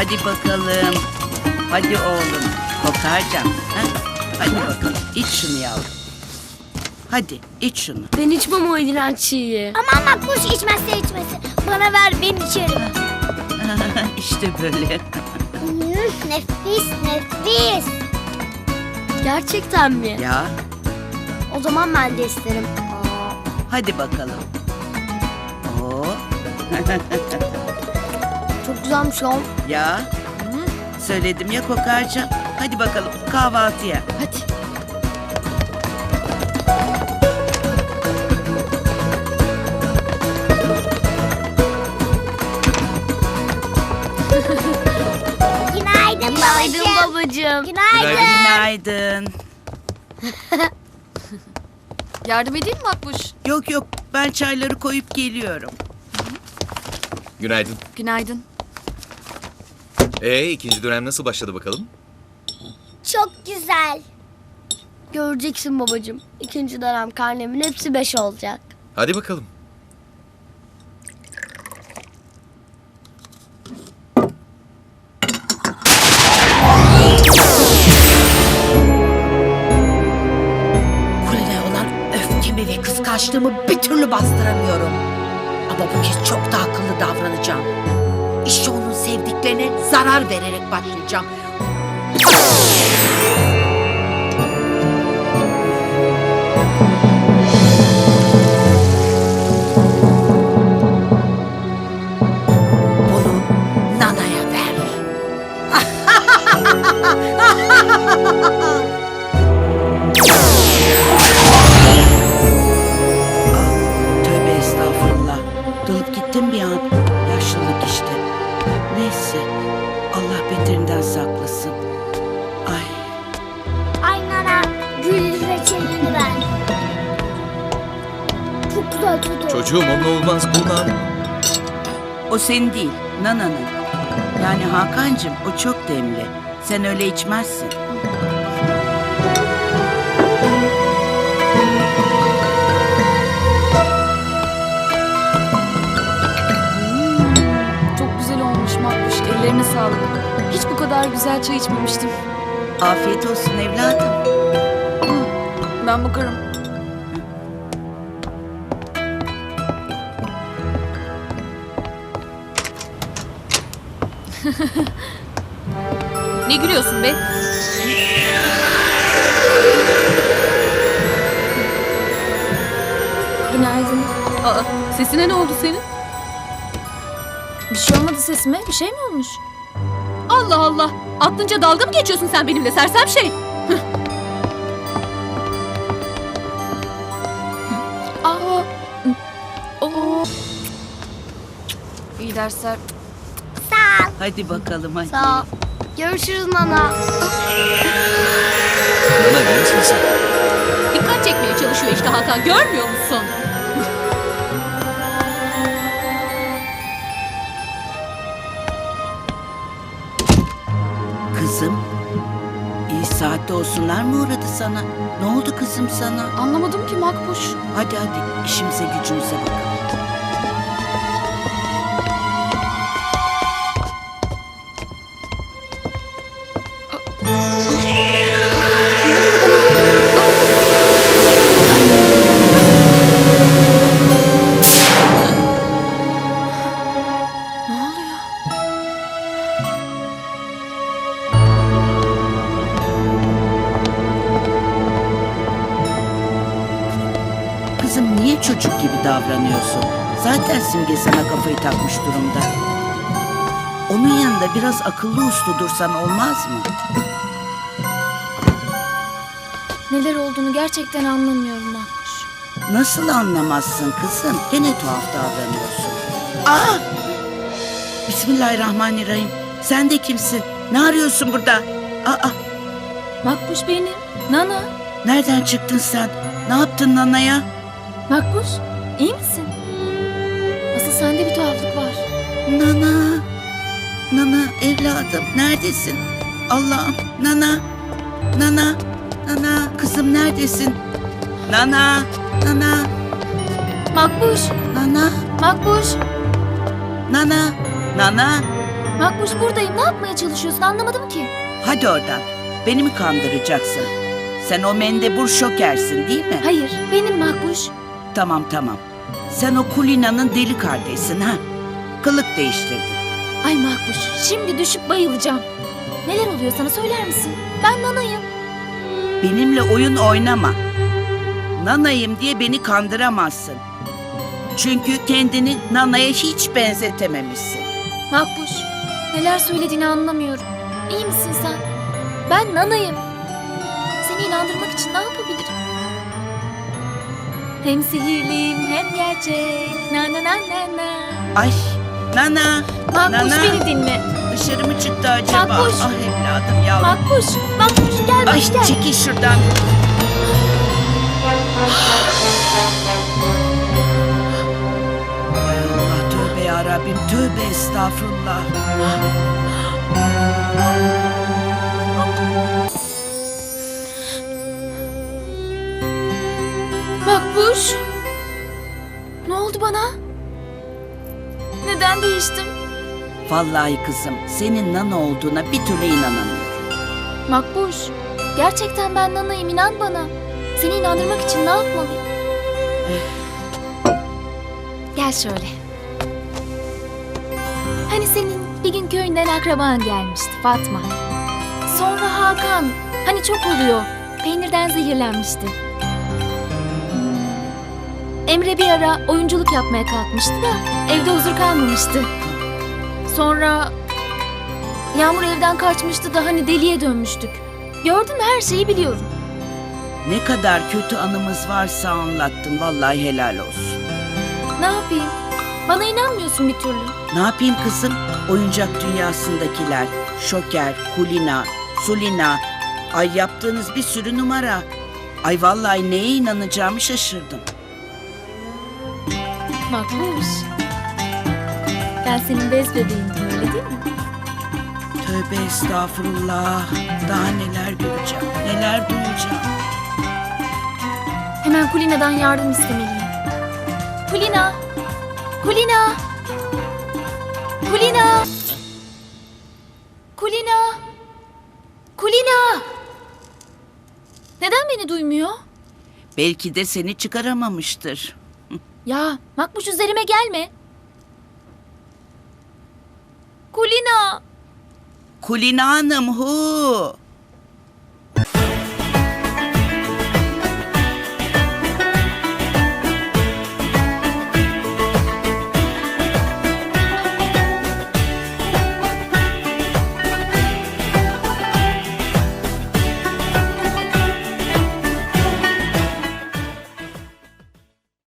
Hadi bakalım. Hadi oğlum. Kokarcan. Ha? Hadi bakalım. İç şunu yavrum. Hadi iç şunu. Ben içmem o iğrençliği. Aman makbuş içmezse içmesin. Bana ver ben içerim. işte böyle. Hmm, nefis nefis. Gerçekten mi? Ya O zaman ben de isterim. Aa, hadi bakalım. Oo. o. Ya. Söyledim ya kokarcan. Hadi bakalım kahvaltıya. Hadi. Günaydın, Günaydın babacığım. babacığım. Günaydın. Günaydın. Yardım edeyim mi Makbuş? Yok yok ben çayları koyup geliyorum. Günaydın. Günaydın. Ee ikinci dönem nasıl başladı bakalım? Çok güzel. Göreceksin babacığım. İkinci dönem karnemin hepsi beş olacak. Hadi bakalım. Kulene olan öfkemi ve kıskançlığımı bir türlü bastıramıyorum. Ama bu kez çok daha akıllı davranacağım. İşte onun sevdiklerine zarar vererek başlayacağım. An. Yaşlılık işte. Neyse. Allah beterinden saklasın. Ay. Ay nana gül reçelini ver. Çok güzel tadı. Çocuğum onunla olmaz kullan. O senin değil. Nana'nın. Yani Hakan'cığım o çok demli. Sen öyle içmezsin. Ellerine sağlık. Hiç bu kadar güzel çay içmemiştim. Afiyet olsun evladım. Ben bakarım. ne gülüyorsun be? Günaydın. Aa, sesine ne oldu senin? Bir şey olmadı sesime. Bir şey mi olmuş? Allah Allah. Aklınca dalga mı geçiyorsun sen benimle sersem şey? Aa. Oo. İyi dersler. Sağ ol. Hadi bakalım hadi. Sağ ol. Görüşürüz nana. Nana iyi misin sen? Dikkat çekmeye çalışıyor işte Hakan. Görmüyor musun? Kızım. iyi saatte olsunlar mı uğradı sana? Ne oldu kızım sana? Anlamadım ki Makbuş. Hadi hadi işimize gücümüze bakalım. Niye çocuk gibi davranıyorsun? Zaten Simge sana kafayı takmış durumda. Onun yanında biraz akıllı uslu dursan olmaz mı? Neler olduğunu gerçekten anlamıyorum Makbuş. Nasıl anlamazsın kızım? Gene tuhaf davranıyorsun. Aa! Bismillahirrahmanirrahim. Sen de kimsin? Ne arıyorsun burada? Aa! Makbuş benim. Nana. Nereden çıktın sen? Ne yaptın Nana'ya? Makbuş iyi misin? Asıl sende bir tuhaflık var. Nana. Nana evladım neredesin? Allah'ım Nana. Nana. Nana kızım neredesin? Nana. Nana. Makbuş. Nana. Makbuş. Nana. Nana. Makbuş buradayım. Ne yapmaya çalışıyorsun anlamadım ki. Hadi oradan. Beni mi kandıracaksın? Sen o mendebur şokersin değil mi? Hayır benim Makbuş. Tamam tamam. Sen o Kulina'nın deli kardeşsin ha? Kılık değiştirdin. Ay Makbuş şimdi düşüp bayılacağım. Neler oluyor sana söyler misin? Ben nanayım. Benimle oyun oynama. Nanayım diye beni kandıramazsın. Çünkü kendini Nana'ya hiç benzetememişsin. Makbuş neler söylediğini anlamıyorum. İyi misin sen? Ben nanayım. Seni inandırmak için ne yapabilirim? Hem sihirliyim hem gerçek. Na na na na na. Ay Nana. Makbuş Nana. beni dinle. Dışarı mı çıktı acaba? Makbuş. Ah evladım yavrum. Makbuş, Makbuş gel Ay gel. çekil şuradan. Ay Allah tövbe ya Rabbim tövbe estağfurullah. Makbuş. Ne oldu bana? Neden değiştim? Vallahi kızım senin Nana olduğuna bir türlü inanamıyorum. Makbuş, gerçekten ben nanayım inan bana. Seni inandırmak için ne yapmalıyım? Gel şöyle. Hani senin bir gün köyünden akraban gelmişti Fatma. Sonra Hakan. Hani çok oluyor. Peynirden zehirlenmişti. Emre bir ara oyunculuk yapmaya kalkmıştı da evde huzur kalmamıştı. Sonra Yağmur evden kaçmıştı da hani deliye dönmüştük. Gördün mü her şeyi biliyorum. Ne kadar kötü anımız varsa anlattın vallahi helal olsun. Ne yapayım? Bana inanmıyorsun bir türlü. Ne yapayım kızım? Oyuncak dünyasındakiler, Şoker, Kulina, Sulina. Ay yaptığınız bir sürü numara. Ay vallahi neye inanacağımı şaşırdım. Makbuş. Ben senin bez bebeğindim öyle değil mi? Tövbe estağfurullah. Daha neler göreceğim, neler duyacağım. Hemen Kulina'dan yardım istemeliyim. Kulina! Kulina! Kulina! Kulina! Kulina! Neden beni duymuyor? Belki de seni çıkaramamıştır. Ya Makbuş üzerime gelme. Kulina! Kulina Hanım hu.